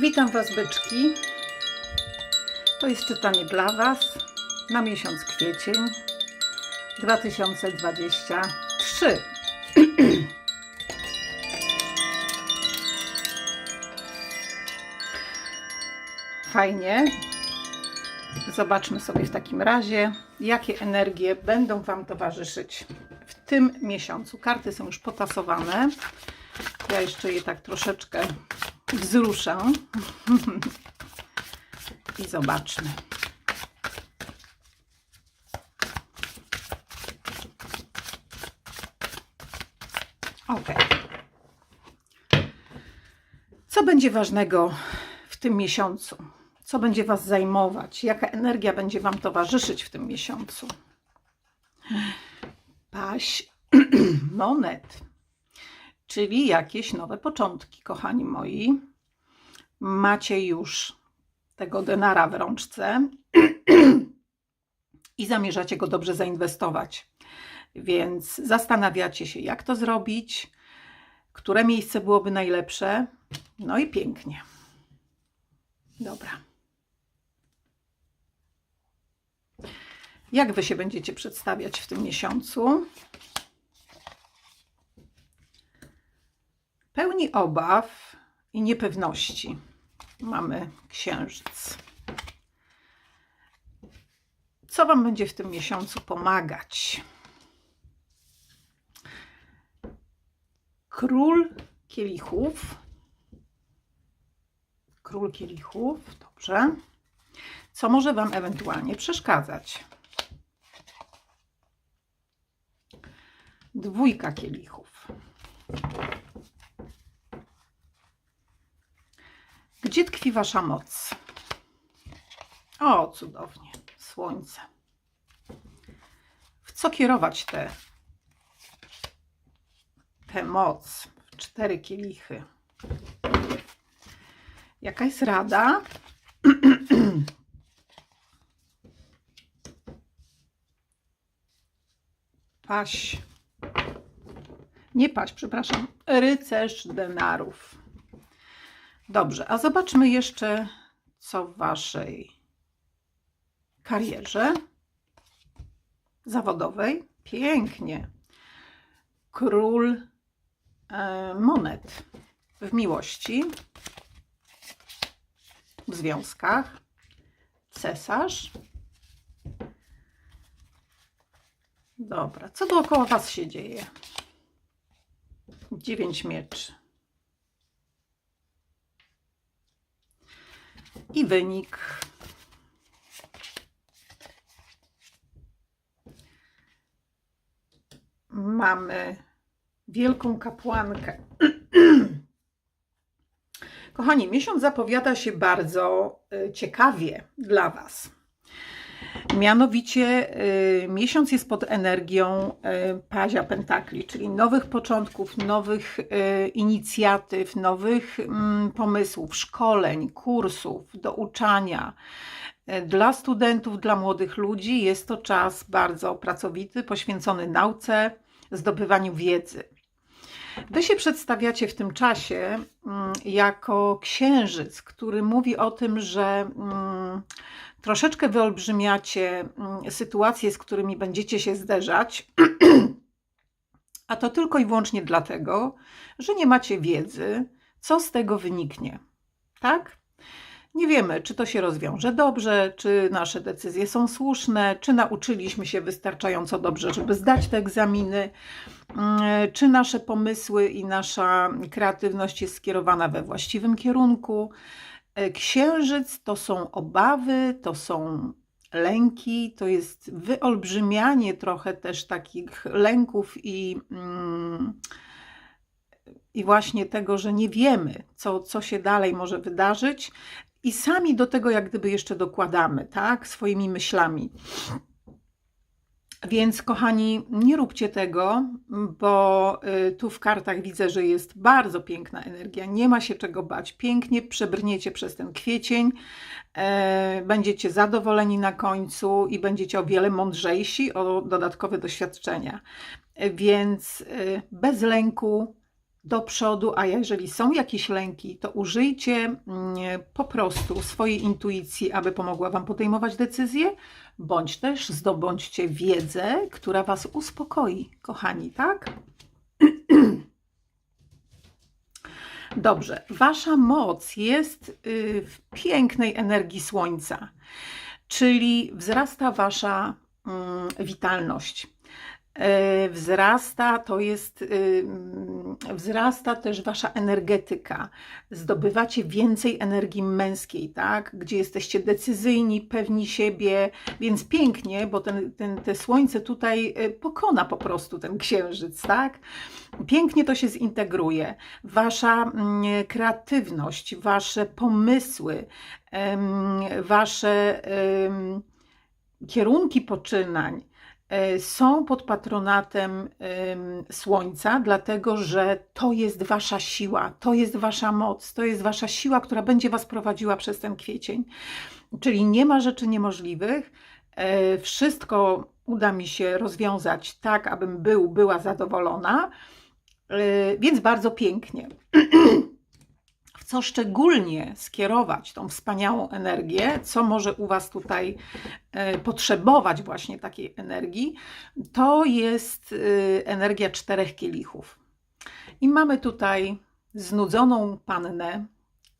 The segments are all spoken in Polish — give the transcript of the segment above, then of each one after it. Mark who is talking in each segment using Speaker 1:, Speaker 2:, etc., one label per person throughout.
Speaker 1: Witam Was, byczki. To jest czytanie dla Was na miesiąc kwiecień 2023. Fajnie. Zobaczmy sobie w takim razie, jakie energie będą Wam towarzyszyć w tym miesiącu. Karty są już potasowane. Ja jeszcze je tak troszeczkę wzruszę. I zobaczmy. Ok. Co będzie ważnego w tym miesiącu? Co będzie Was zajmować? Jaka energia będzie Wam towarzyszyć w tym miesiącu? Paść monet czyli jakieś nowe początki, kochani moi. Macie już tego denara w rączce i zamierzacie go dobrze zainwestować. Więc zastanawiacie się, jak to zrobić, które miejsce byłoby najlepsze. No i pięknie. Dobra. Jak wy się będziecie przedstawiać w tym miesiącu? Pełni obaw i niepewności mamy księżyc. Co Wam będzie w tym miesiącu pomagać? Król kielichów. Król kielichów, dobrze. Co może Wam ewentualnie przeszkadzać? Dwójka kielichów. Gdzie tkwi Wasza moc? O, cudownie. Słońce. W co kierować tę tę moc? W cztery kielichy. Jaka jest rada? Paś. Nie paś, przepraszam. Rycerz denarów. Dobrze, a zobaczmy jeszcze, co w Waszej karierze zawodowej. Pięknie. Król e, monet w miłości, w związkach, cesarz. Dobra, co dookoła Was się dzieje? Dziewięć mieczy. I wynik. Mamy wielką kapłankę. Kochani, miesiąc zapowiada się bardzo y, ciekawie dla Was. Mianowicie y, miesiąc jest pod energią y, pazia pentakli, czyli nowych początków, nowych y, inicjatyw, nowych mm, pomysłów, szkoleń, kursów, douczania. Dla studentów, dla młodych ludzi jest to czas bardzo pracowity, poświęcony nauce, zdobywaniu wiedzy. Wy się przedstawiacie w tym czasie mm, jako księżyc, który mówi o tym, że mm, troszeczkę wyolbrzymiacie mm, sytuacje, z którymi będziecie się zderzać, a to tylko i wyłącznie dlatego, że nie macie wiedzy, co z tego wyniknie. Tak? Nie wiemy, czy to się rozwiąże dobrze, czy nasze decyzje są słuszne, czy nauczyliśmy się wystarczająco dobrze, żeby zdać te egzaminy, mm, czy nasze pomysły i nasza kreatywność jest skierowana we właściwym kierunku. E, księżyc to są obawy, to są lęki, to jest wyolbrzymianie trochę też takich lęków i, mm, i właśnie tego, że nie wiemy, co, co się dalej może wydarzyć, i sami do tego jak gdyby jeszcze dokładamy, tak, swoimi myślami. Więc, kochani, nie róbcie tego, bo y, tu w kartach widzę, że jest bardzo piękna energia. Nie ma się czego bać. Pięknie przebrniecie przez ten kwiecień, e, będziecie zadowoleni na końcu i będziecie o wiele mądrzejsi o dodatkowe doświadczenia. Więc y, bez lęku do przodu, a jeżeli są jakieś lęki, to użyjcie mm, po prostu swojej intuicji, aby pomogła Wam podejmować decyzje, bądź też zdobądźcie wiedzę, która Was uspokoi, kochani, tak? Dobrze, Wasza moc jest y, w pięknej energii Słońca, czyli wzrasta Wasza mm, witalność wzrasta, to jest, y, wzrasta też wasza energetyka. Zdobywacie więcej energii męskiej, tak? Gdzie jesteście decyzyjni, pewni siebie, więc pięknie, bo ten, ten, te słońce tutaj y, pokona po prostu ten księżyc, tak? Pięknie to się zintegruje. Wasza mm, kreatywność, wasze pomysły, wasze kierunki poczynań, E, są pod patronatem Słońca, dlatego że to jest Wasza siła, to jest Wasza moc, to jest Wasza siła, która będzie Was prowadziła przez ten kwiecień. Czyli nie ma rzeczy niemożliwych. E, wszystko uda mi się rozwiązać tak, abym był, była zadowolona, e, więc bardzo pięknie. co szczególnie skierować tą wspaniałą energię, co może u Was tutaj e, potrzebować właśnie takiej energii, to jest e, energia czterech kielichów. I mamy tutaj znudzoną pannę,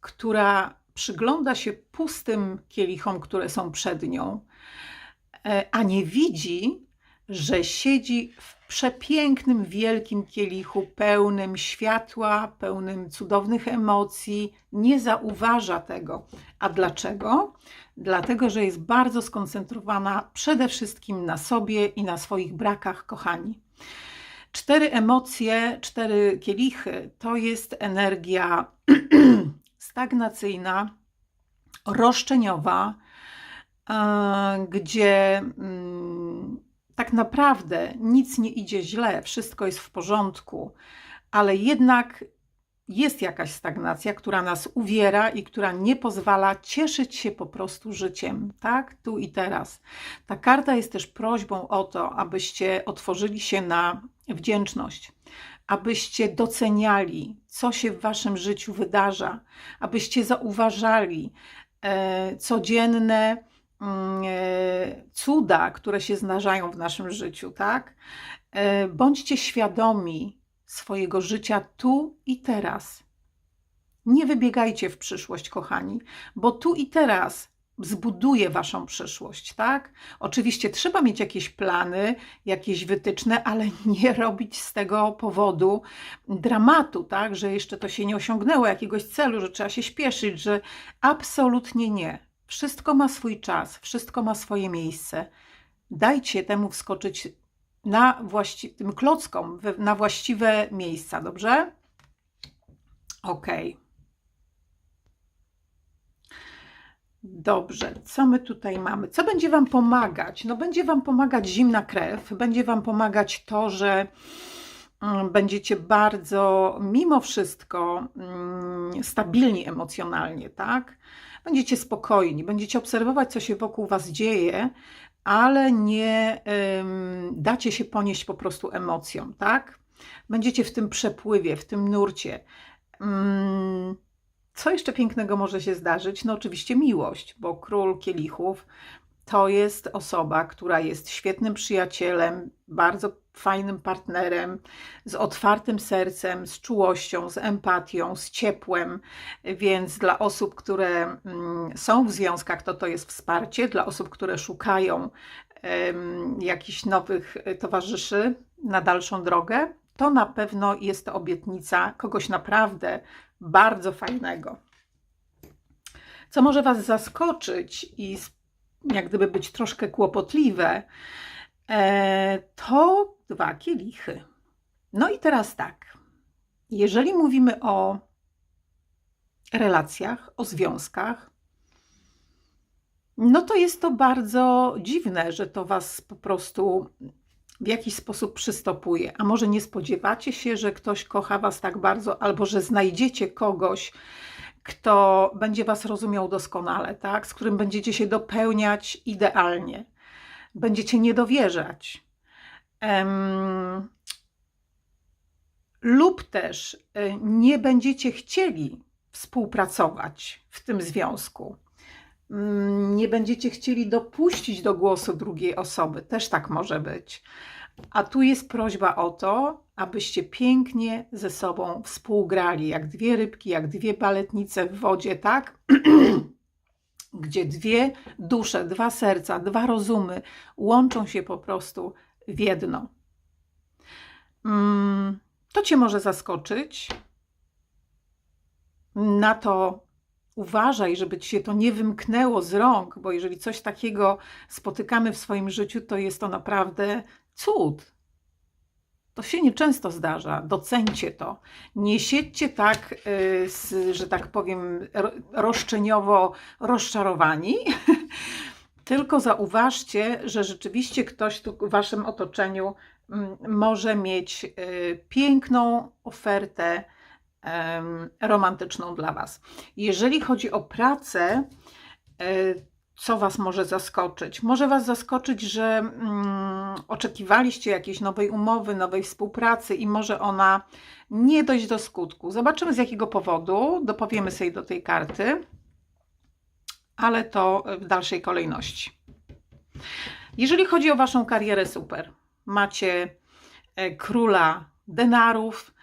Speaker 1: która przygląda się pustym kielichom, które są przed nią, e, a nie widzi, że siedzi w przepięknym, wielkim kielichu, pełnym światła, pełnym cudownych emocji, nie zauważa tego. A dlaczego? Dlatego, że jest bardzo skoncentrowana przede wszystkim na sobie i na swoich brakach, kochani. Cztery emocje, cztery kielichy to jest energia stagnacyjna, roszczeniowa, gdzie mm, tak naprawdę nic nie idzie źle, wszystko jest w porządku, ale jednak jest jakaś stagnacja, która nas uwiera i która nie pozwala cieszyć się po prostu życiem, tak? Tu i teraz. Ta karta jest też prośbą o to, abyście otworzyli się na wdzięczność, abyście doceniali, co się w waszym życiu wydarza, abyście zauważali e, codzienne cuda, które się zdarzają w naszym życiu, tak? E, bądźcie świadomi swojego życia tu i teraz. Nie wybiegajcie w przyszłość, kochani, bo tu i teraz zbuduje waszą przyszłość, tak? Oczywiście trzeba mieć jakieś plany, jakieś wytyczne, ale nie robić z tego powodu dramatu, tak? Że jeszcze to się nie osiągnęło jakiegoś celu, że trzeba się śpieszyć, że absolutnie nie. Wszystko ma swój czas, wszystko ma swoje miejsce. Dajcie temu wskoczyć na właści- tym klockom na właściwe miejsca, dobrze? Ok. Dobrze, co my tutaj mamy? Co będzie Wam pomagać? No, będzie Wam pomagać zimna krew, będzie Wam pomagać to, że mm, będziecie bardzo, mimo wszystko, mm, stabilni emocjonalnie, tak? Będziecie spokojni, będziecie obserwować, co się wokół Was dzieje, ale nie dacie się ponieść po prostu emocjom, tak? Będziecie w tym przepływie, w tym nurcie. Ym, co jeszcze pięknego może się zdarzyć? No oczywiście miłość, bo król kielichów to jest osoba, która jest świetnym przyjacielem, bardzo fajnym partnerem, z otwartym sercem, z czułością, z empatią, z ciepłem. Więc dla osób, które mm, są w związkach, to to jest wsparcie. Dla osób, które szukają jakichś nowych towarzyszy na dalszą drogę, to na pewno jest to obietnica kogoś naprawdę bardzo fajnego. Co może Was zaskoczyć i jak gdyby być troszkę kłopotliwe, e, to dwa kielichy. No i teraz tak. Jeżeli mówimy o relacjach, o związkach, no to jest to bardzo dziwne, że to Was po prostu w jakiś sposób przystopuje. A może nie spodziewacie się, że ktoś kocha Was tak bardzo, albo że znajdziecie kogoś, kto będzie Was rozumiał doskonale, tak? z którym będziecie się dopełniać idealnie. Będziecie nie dowierzać. Um, lub też y, nie będziecie chcieli współpracować w tym związku. Mm, Nie będziecie chcieli dopuścić do głosu drugiej osoby, też tak może być. A tu jest prośba o to, abyście pięknie ze sobą współgrali, jak dwie rybki, jak dwie baletnice w wodzie, tak? Gdzie dwie dusze, dwa serca, dwa rozumy łączą się po prostu w jedno. Mm, To Cię może zaskoczyć. Na to uważaj, żeby Ci się to nie wymknęło z rąk, bo jeżeli coś takiego spotykamy w swoim życiu, to jest to naprawdę cud. To się nieczęsto zdarza. Docencie to. Nie siedźcie tak, y, że tak powiem, ro- roszczeniowo rozczarowani, tylko zauważcie, że rzeczywiście ktoś tu w Waszym otoczeniu mm, może mieć y, piękną ofertę romantyczną dla Was. Jeżeli chodzi o pracę, y, co Was może zaskoczyć? Może Was zaskoczyć, że mm, oczekiwaliście jakiejś nowej umowy, nowej współpracy i może ona nie dojść do skutku. Zobaczymy z jakiego powodu, dopowiemy sobie do tej karty, ale to w dalszej kolejności. Jeżeli chodzi o Waszą karierę, super. Macie e, króla denarów,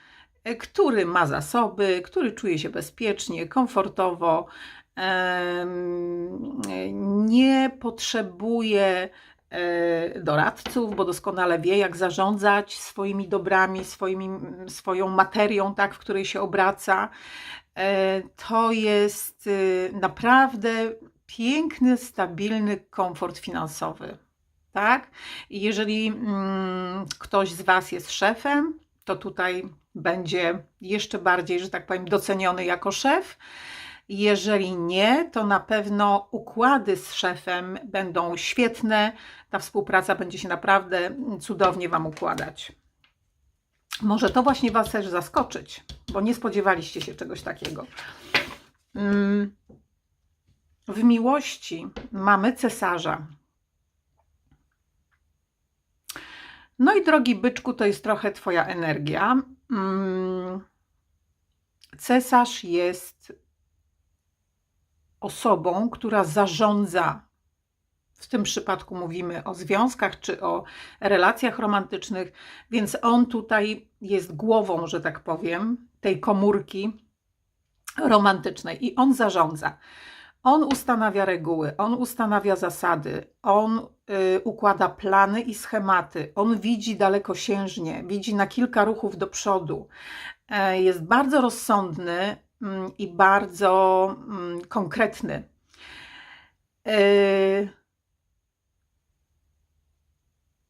Speaker 1: e, który ma zasoby, który czuje się bezpiecznie, komfortowo, nie potrzebuje doradców, bo doskonale wie, jak zarządzać swoimi dobrami, swoimi, swoją materią, tak, w której się obraca. E, To jest y, naprawdę piękny, stabilny komfort finansowy. Tak? Jeżeli mm, ktoś z Was jest szefem, to tutaj będzie jeszcze bardziej, że tak powiem, doceniony jako szef. Jeżeli nie, to na pewno układy z szefem będą świetne. Ta współpraca będzie się naprawdę cudownie Wam układać. Może to właśnie Was też zaskoczyć, bo nie spodziewaliście się czegoś takiego. Mm, W miłości mamy cesarza. No i drogi byczku, to jest trochę Twoja energia. Mm, Cesarz jest osobą, która zarządza. W tym przypadku mówimy o związkach czy o relacjach romantycznych, więc on tutaj jest głową, że tak powiem, tej komórki romantycznej i on zarządza. On ustanawia reguły, on ustanawia zasady, on y, układa plany i schematy, on widzi dalekosiężnie, widzi na kilka ruchów do przodu. E, jest bardzo rozsądny i bardzo mm, konkretny. E,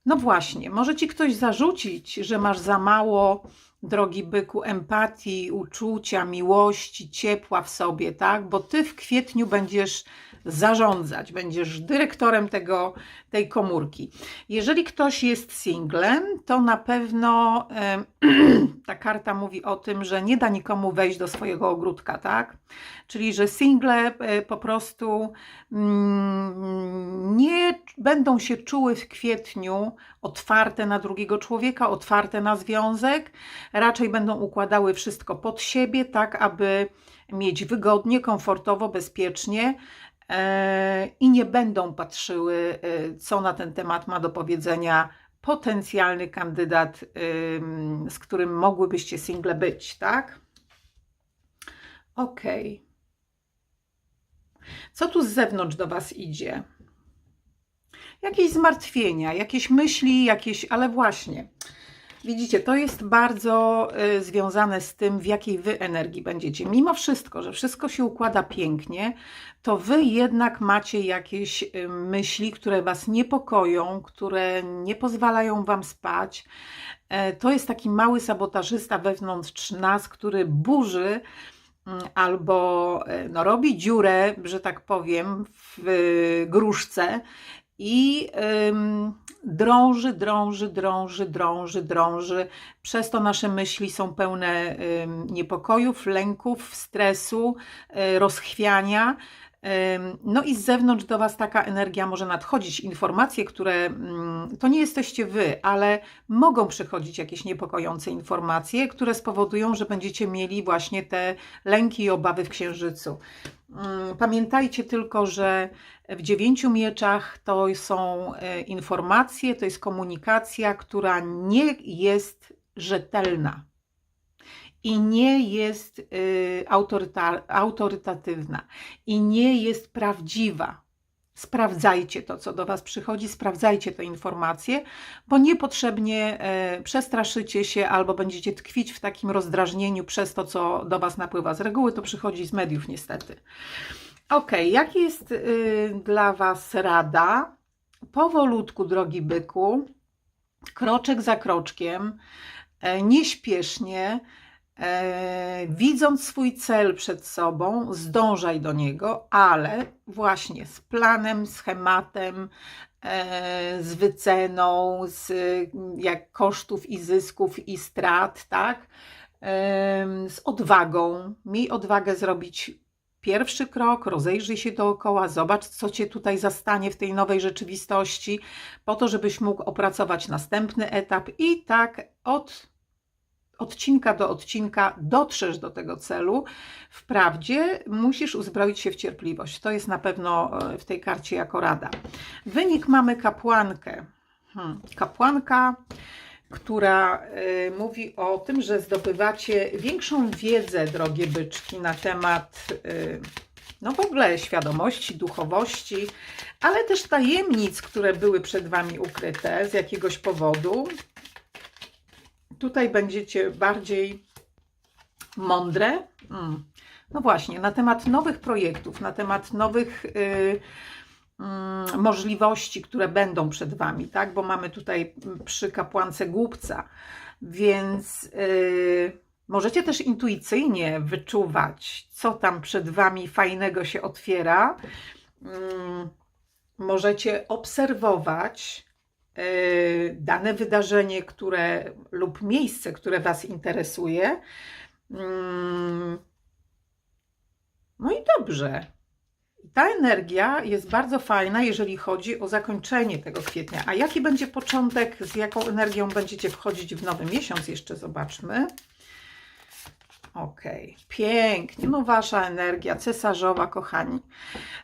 Speaker 1: No właśnie, może ci ktoś zarzucić, że masz za mało, drogi byku, empatii, uczucia, miłości, ciepła w sobie, tak? Bo ty w kwietniu będziesz zarządzać, będziesz dyrektorem tego, tej komórki. Jeżeli ktoś jest singlem, to na pewno ta karta mówi o tym, że nie da nikomu wejść do swojego ogródka, tak? Czyli, że single e, po prostu mm, nie będą się czuły w kwietniu otwarte na drugiego człowieka, otwarte na związek, raczej będą układały wszystko pod siebie, tak aby mieć wygodnie, komfortowo, bezpiecznie i nie będą patrzyły, e, co na ten temat ma do powiedzenia potencjalny kandydat, z którym mogłybyście single być, tak? Okej. Co tu z zewnątrz do Was idzie? Jakieś zmartwienia, jakieś myśli, jakieś, ale właśnie. Widzicie, to jest bardzo y, związane z tym, w jakiej wy energii będziecie. Mimo wszystko, że wszystko się układa pięknie, to wy jednak macie jakieś y, myśli, które was niepokoją, które nie pozwalają wam spać. E, To jest taki mały sabotażysta wewnątrz nas, który burzy mm, albo e, no, robi dziurę, że tak powiem, w y, gruszce i drąży, drąży, drąży, drąży, drąży. Przez to nasze myśli są pełne niepokojów, lęków, stresu, y, rozchwiania. No i z zewnątrz do Was taka energia może nadchodzić, informacje, które mm, to nie jesteście Wy, ale mogą przychodzić jakieś niepokojące informacje, które spowodują, że będziecie mieli właśnie te lęki i obawy w księżycu. Ym, Pamiętajcie tylko, że w dziewięciu mieczach to są e, informacje, to jest komunikacja, która nie jest rzetelna i nie jest y, autoryta, autorytatywna i nie jest prawdziwa. Sprawdzajcie to, co do Was przychodzi, sprawdzajcie te informacje, bo niepotrzebnie e, przestraszycie się albo będziecie tkwić w takim rozdrażnieniu przez to, co do Was napływa. Z reguły to przychodzi z mediów, niestety. Ok, jaki jest y, dla Was rada? Powolutku, drogi byku, kroczek za kroczkiem, e, nieśpiesznie, e, widząc swój cel przed sobą, zdążaj do niego, ale właśnie z planem, schematem, e, z wyceną, z jak kosztów i zysków i strat, tak? Em, Z odwagą. Miej odwagę zrobić pierwszy krok, rozejrzyj się dookoła, zobacz, co cię tutaj zastanie w tej nowej rzeczywistości, po to, żebyś mógł opracować następny etap i tak od odcinka do odcinka dotrzesz do tego celu. Wprawdzie musisz uzbroić się w cierpliwość. To jest na pewno e, w tej karcie jako rada. Wynik mamy kapłankę. Hmm. Kapłanka, która y, mówi o tym, że zdobywacie większą wiedzę, drogie byczki, na temat y, no w ogóle świadomości, duchowości, ale też tajemnic, które były przed Wami ukryte z jakiegoś powodu. Tutaj będziecie bardziej mądre. Mm. No właśnie, na temat nowych projektów, na temat nowych y, mm, możliwości, które będą przed Wami, tak? Bo mamy tutaj przy kapłance głupca, więc y, możecie też intuicyjnie wyczuwać, co tam przed Wami fajnego się otwiera. Mm, możecie obserwować dane wydarzenie, które lub miejsce, które Was interesuje. Mm, No i dobrze. Ta energia jest bardzo fajna, jeżeli chodzi o zakończenie tego kwietnia. A jaki będzie początek, z jaką energią będziecie wchodzić w nowy miesiąc? Jeszcze zobaczmy. Ok, pięknie. No, wasza energia cesarzowa, kochani.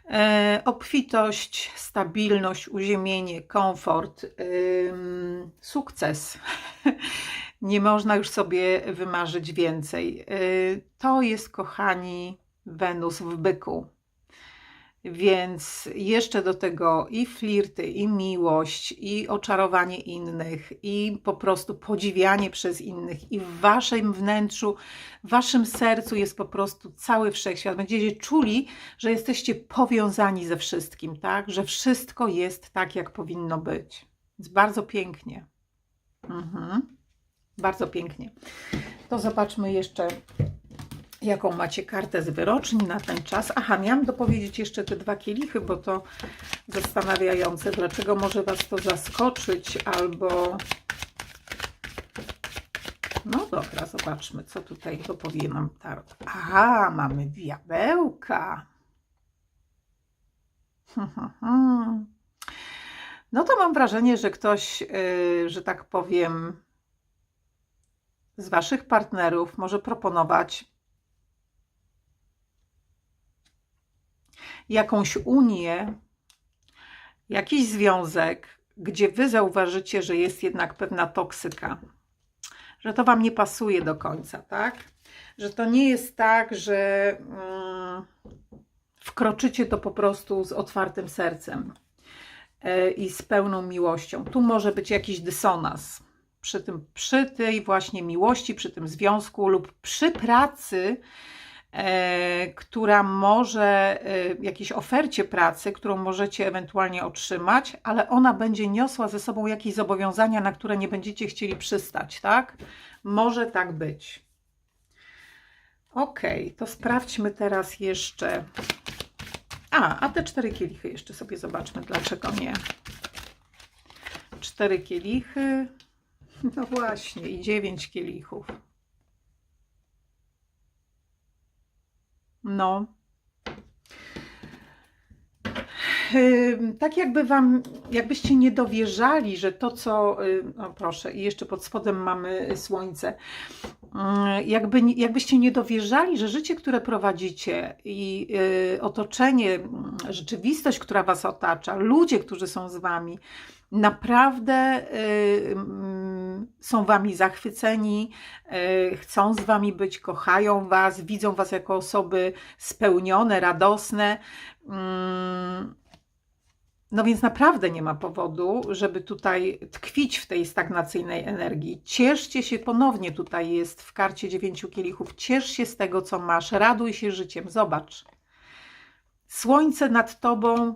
Speaker 1: E, obfitość, stabilność, uziemienie, komfort, sukces. Nie można już sobie wymarzyć więcej. Y, to jest, kochani, Wenus w byku. Więc jeszcze do tego i flirty, i miłość, i oczarowanie innych, i po prostu podziwianie przez innych, i w waszym wnętrzu, w waszym sercu jest po prostu cały wszechświat. Będziecie czuli, że jesteście powiązani ze wszystkim, tak? Że wszystko jest tak, jak powinno być. Więc bardzo pięknie. Mhm. Bardzo pięknie. To zobaczmy jeszcze jaką macie kartę z wyroczni na ten czas. Aha, miałam dopowiedzieć jeszcze te dwa kielichy, bo to zastanawiające, dlaczego może Was to zaskoczyć, albo... No dobra, zobaczmy, co tutaj dopowie nam tarot. Aha, mamy diabełka. No to mam wrażenie, że ktoś, yy, że tak powiem, z Waszych partnerów może proponować jakąś unię, jakiś związek, gdzie wy zauważycie, że jest jednak pewna toksyka, że to wam nie pasuje do końca, tak? Że to nie jest tak, że mm, wkroczycie to po prostu z otwartym sercem e, i z pełną miłością. Tu może być jakiś dysonans przy, tym, przy tej właśnie miłości, przy tym związku lub przy pracy, która może, e, jakiejś ofercie pracy, którą możecie ewentualnie otrzymać, ale ona będzie niosła ze sobą jakieś zobowiązania, na które nie będziecie chcieli przystać, tak? Może tak być. Ok, to sprawdźmy teraz jeszcze. A, a te cztery kielichy jeszcze sobie zobaczmy, dlaczego nie. Cztery kielichy. No właśnie, i dziewięć kielichów. No. tak jakby wam, jakbyście nie dowierzali, że to co, y, o proszę, i jeszcze pod spodem mamy słońce, Ym, jakby, jakbyście nie dowierzali, że życie, które prowadzicie i y, otoczenie, mm, rzeczywistość, która was otacza, ludzie, którzy są z wami, naprawdę y, mm, są wami zachwyceni, y, chcą z wami być, kochają was, widzą was jako osoby spełnione, radosne. Mm, No więc naprawdę nie ma powodu, żeby tutaj tkwić w tej stagnacyjnej energii. Cieszcie się, ponownie tutaj jest w karcie dziewięciu kielichów, ciesz się z tego, co masz, raduj się życiem, zobacz. Słońce nad tobą,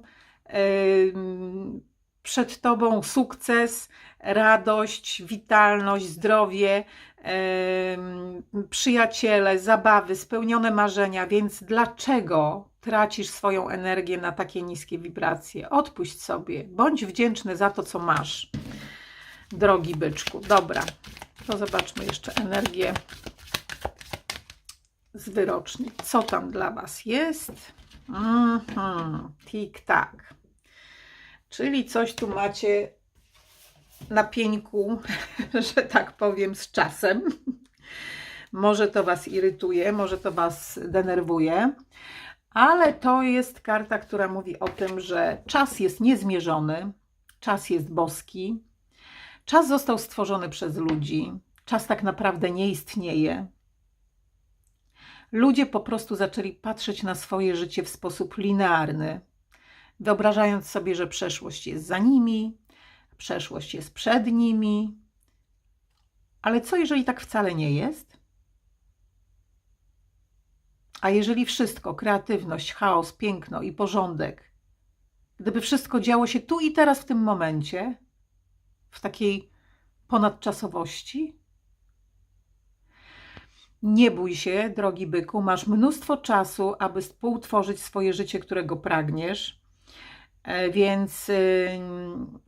Speaker 1: ym, przed tobą sukces, radość, witalność, zdrowie, przyjaciele, zabawy, spełnione marzenia, więc dlaczego tracisz swoją energię na takie niskie wibracje? Odpuść sobie, bądź wdzięczny za to, co masz, drogi byczku. Dobra, to zobaczmy jeszcze energię z wyroczni. Co tam dla Was jest? Mhm, tik-tak. Czyli coś tu macie na pieńku, że tak powiem, z czasem. Może to Was irytuje, może to Was denerwuje, ale to jest karta, która mówi o tym, że czas jest niezmierzony, czas jest boski, czas został stworzony przez ludzi, czas tak naprawdę nie istnieje. Ludzie po prostu zaczęli patrzeć na swoje życie w sposób linearny, wyobrażając sobie, że przeszłość jest za nimi, przeszłość jest przed nimi. Ale co jeżeli tak wcale nie jest? A jeżeli wszystko, kreatywność, chaos, piękno i porządek, gdyby wszystko działo się tu i teraz w tym momencie, w takiej ponadczasowości? Nie bój się, drogi byku, masz mnóstwo czasu, aby współtworzyć swoje życie, którego pragniesz. E, Więc y,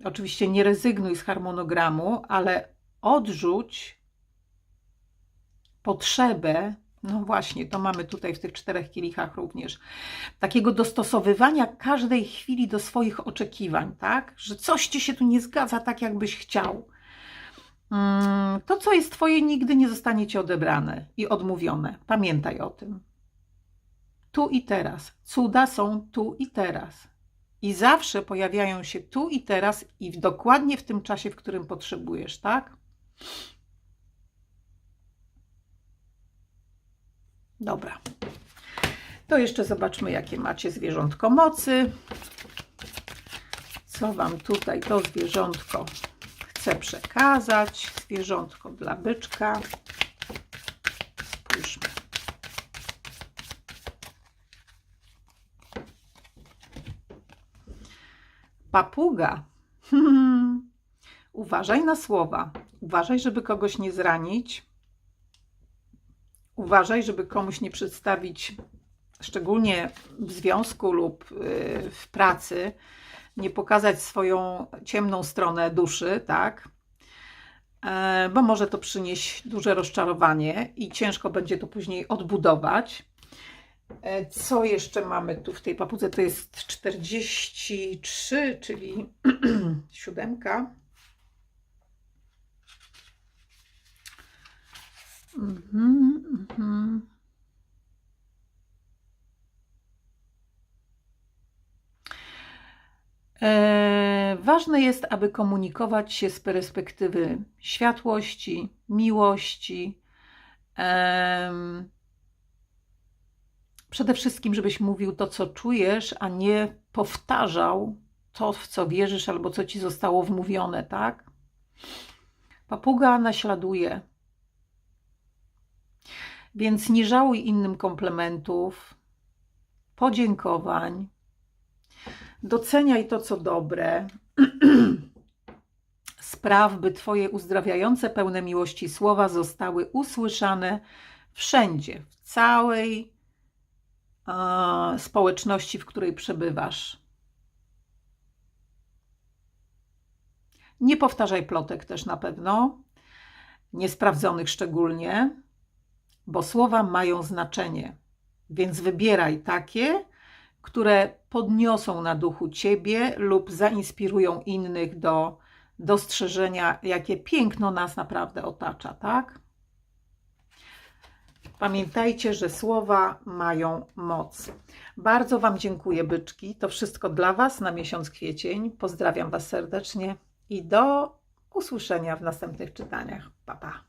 Speaker 1: oczywiście nie rezygnuj z harmonogramu, ale odrzuć potrzebę, no właśnie, to mamy tutaj w tych czterech kielichach również, takiego dostosowywania każdej chwili do swoich oczekiwań, tak? Że coś ci się tu nie zgadza tak, jakbyś chciał. Mm, To, co jest Twoje, nigdy nie zostanie Ci odebrane i odmówione. Pamiętaj o tym. Tu i teraz. Cuda są tu i teraz. I zawsze pojawiają się tu i teraz i w, dokładnie w tym czasie, w którym potrzebujesz, tak? Dobra. To jeszcze zobaczmy, jakie macie zwierzątko mocy. Co Wam tutaj to zwierzątko chce przekazać? Zwierzątko dla byczka. Papuga. Uważaj na słowa. Uważaj, żeby kogoś nie zranić. Uważaj, żeby komuś nie przedstawić, szczególnie w związku lub y, w pracy, nie pokazać swoją ciemną stronę duszy, tak? E, Bo może to przynieść duże rozczarowanie i ciężko będzie to później odbudować. E, Co jeszcze mamy tu w tej papudze? To jest 43, czyli siódemka. Mhm, mhm. E, Ważne jest, aby komunikować się z perspektywy światłości, miłości. Przede wszystkim, żebyś mówił to, co czujesz, a nie powtarzał to, w co wierzysz, albo co ci zostało wmówione, tak? Papuga naśladuje. Więc nie żałuj innym komplementów, podziękowań. Doceniaj to, co dobre. Spraw, by Twoje uzdrawiające, pełne miłości słowa zostały usłyszane wszędzie, w całej społeczności, w której przebywasz. Nie powtarzaj plotek też na pewno, niesprawdzonych szczególnie, bo słowa mają znaczenie. Więc wybieraj takie, które podniosą na duchu Ciebie lub zainspirują innych do dostrzeżenia, jakie piękno nas naprawdę otacza, tak? Pamiętajcie, że słowa mają moc. Bardzo Wam dziękuję, byczki. To wszystko dla Was na miesiąc kwiecień. Pozdrawiam Was serdecznie i do usłyszenia w następnych czytaniach. Pa, pa.